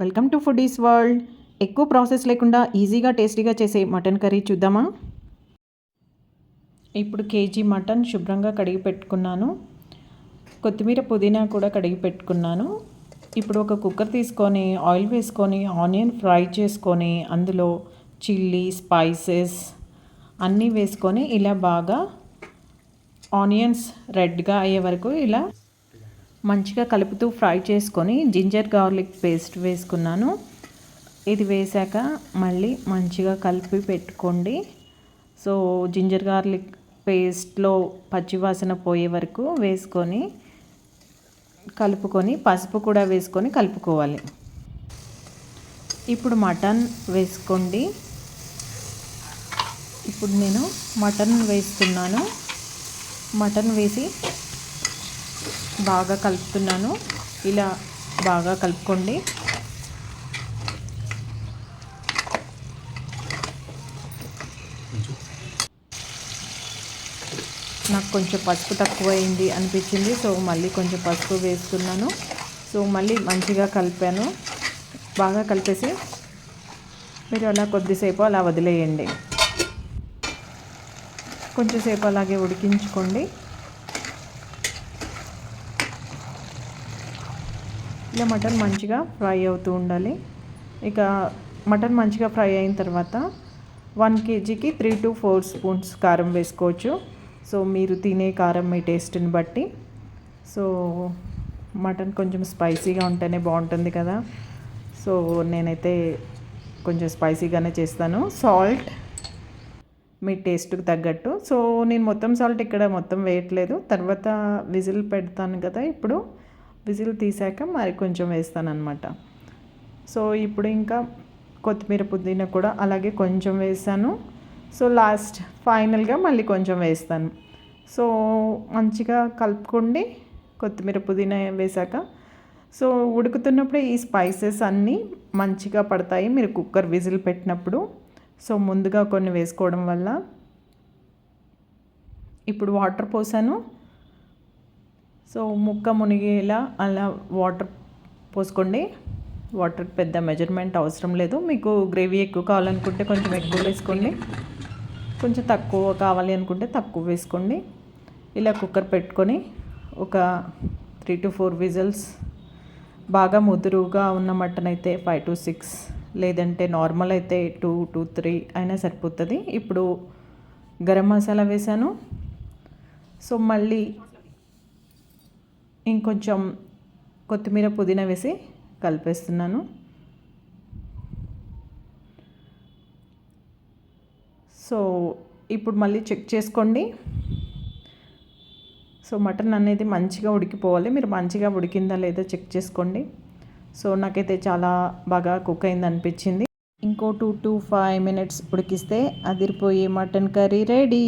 Welcome to foodies world ఎక్కువ process లేకుండా ఈజీగా టేస్టీగా చేసే మటన్ కర్రీ చూద్దామా? ఇప్పుడు కేజీ మటన్ శుభ్రంగా కడిగి పెట్టుకున్నాను. కొత్తిమీర పుదీనా కూడా కడిగి పెట్టుకున్నాను. ఇప్పుడు ఒక కుక్కర్ తీసుకొని ఆయిల్ వేసుకొని ఆనియన్ ఫ్రై చేసుకొని అందులో చిల్లీ స్పైసెస్ అన్నీ వేసుకొని ఇలా బాగా ఆనియన్స్ రెడ్గా అయ్యే వరకు ఇలా మంచిగా కలుపుతూ ఫ్రై చేసుకొని జింజర్ గార్లిక్ పేస్ట్ వేసుకున్నాను. ఇది వేసాక మళ్ళీ మంచిగా కలిపి పెట్టుకోండి. సో జింజర్ గార్లిక్ పేస్ట్లో పచ్చివాసన పోయే వరకు వేసుకొని కలుపుకొని పసుపు కూడా వేసుకొని కలుపుకోవాలి. ఇప్పుడు మటన్ వేసుకోండి. ఇప్పుడు నేను మటన్ వేస్తున్నాను. మటన్ వేసి బాగా కలుపుతున్నాను. ఇలా బాగా కలుపుకోండి. నాకు కొంచెం పసుపు తక్కువ అయింది అనిపించింది సో మళ్ళీ కొంచెం పసుపు వేస్తున్నాను. సో మళ్ళీ మంచిగా కలిపాను. బాగా కలిపేసి మీరు అలా కొద్దిసేపు అలా వదిలేయండి. కొంచెంసేపు అలాగే ఉడికించుకోండి. ఇలా మటన్ మంచిగా ఫ్రై అవుతూ ఉండాలి. ఇక మటన్ మంచిగా ఫ్రై అయిన తర్వాత వన్ కేజీకి త్రీ టు ఫోర్ స్పూన్స్ కారం వేసుకోవచ్చు. సో మీరు తినే కారం మీ టేస్ట్ని బట్టి. సో మటన్ కొంచెం స్పైసీగా ఉంటేనే బాగుంటుంది కదా. సో నేనైతే కొంచెం స్పైసీగానే చేస్తాను. సాల్ట్ మీ టేస్ట్కి తగ్గట్టు. సో నేను మొత్తం సాల్ట్ ఇక్కడ మొత్తం వేయట్లేదు. తర్వాత విజిల్ పెడతాను కదా ఇప్పుడు. విజిల్ తీసాక మరి కొంచెం వేస్తాను అనమాట సో ఇప్పుడు ఇంకా కొత్తిమీర పుదీనా కూడా అలాగే కొంచెం వేసాను. సో లాస్ట్ ఫైనల్గా మళ్ళీ కొంచెం వేస్తాను. సో మంచిగా కలుపుకోండి కొత్తిమీర పుదీనా వేసాక. సో ఉడుకుతున్నప్పుడే ఈ స్పైసెస్ అన్నీ మంచిగా పడతాయి మీరు కుక్కర్ విజిల్ పెట్టినప్పుడు. సో ముందుగా కొన్ని వేసుకోవడం వల్ల. ఇప్పుడు వాటర్ పోసాను. సో ముక్క మునిగేలా అలా వాటర్ పోసుకోండి. వాటర్ పెద్ద మెజర్మెంట్ అవసరం లేదు. మీకు గ్రేవీ ఎక్కువ కావాలనుకుంటే కొంచెం ఎక్కువ వేసుకోండి. కొంచెం తక్కువ కావాలి అనుకుంటే తక్కువ వేసుకోండి. ఇలా కుక్కర్ పెట్టుకొని ఒక త్రీ టు ఫోర్ విజిల్స్ బాగా ముదురుగా ఉన్న మటన్ అయితే ఫైవ్ టు సిక్స్ లేదంటే నార్మల్ అయితే టూ టూ త్రీ అయినా సరిపోతుంది. ఇప్పుడు గరం మసాలా వేసాను సో మళ్ళీ ఇంకొంచెం కొత్తిమీర పుదీనా వేసి కలిపేస్తున్నాను. సో ఇప్పుడు మళ్ళీ చెక్ చేసుకోండి. సో మటన్ అనేది మంచిగా ఉడికిపోవాలి. మీరు మంచిగా ఉడికిందా లేదా చెక్ చేసుకోండి. సో నాకైతే చాలా బాగా కుక్ అయింది అనిపించింది. ఇంకో టూ టు ఫైవ్ మినిట్స్ ఉడికిస్తే అదిరిపోయే మటన్ కర్రీ రెడీ.